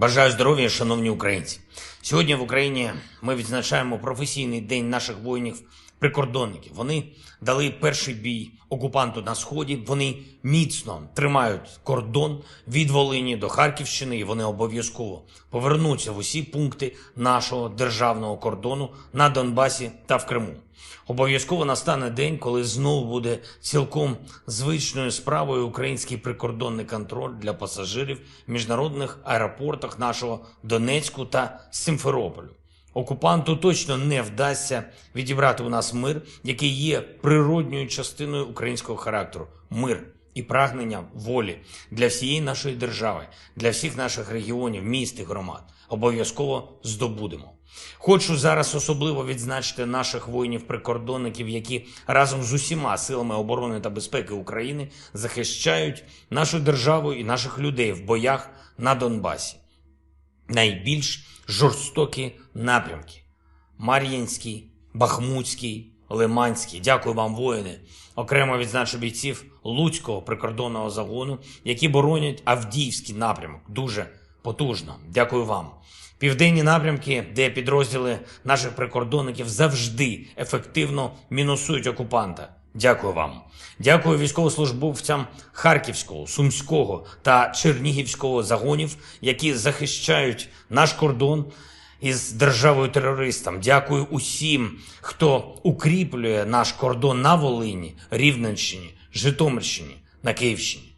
Бажаю здоров'я, шановні українці. Сьогодні в Україні ми відзначаємо професійний день наших воїнів-прикордонників. Вони дали перший бій окупанту на сході. Вони міцно тримають кордон від Волині до Харківщини, і вони обов'язково повернуться в усі пункти нашого державного кордону на Донбасі та в Криму. Обов'язково настане день, коли знову буде цілком звичною справою український прикордонний контроль для пасажирів в міжнародних аеропортах нашого Донецьку та Симферополю. Окупанту точно не вдасться відібрати у нас мир, який є природньою частиною українського характеру. Мир і прагнення волі для всієї нашої держави, для всіх наших регіонів, міст і громад. Обов'язково здобудемо. Хочу зараз особливо відзначити наших воїнів-прикордонників, які разом з усіма силами оборони та безпеки України захищають нашу державу і наших людей в боях на Донбасі. Найбільш жорстокі напрямки: Мар'їнський, Бахмутський, Лиманський. Дякую вам, воїни. Окремо відзначу бійців Луцького прикордонного загону, які боронять Авдіївський напрямок. Дуже потужно. Дякую вам. Південні напрямки, де підрозділи наших прикордонників завжди ефективно мінусують окупанта. Дякую вам. Дякую військовослужбовцям Харківського, Сумського та Чернігівського загонів, які захищають наш кордон із державою терористам. Дякую усім, хто укріплює наш кордон на Волині, Рівненщині, Житомирщині, на Київщині.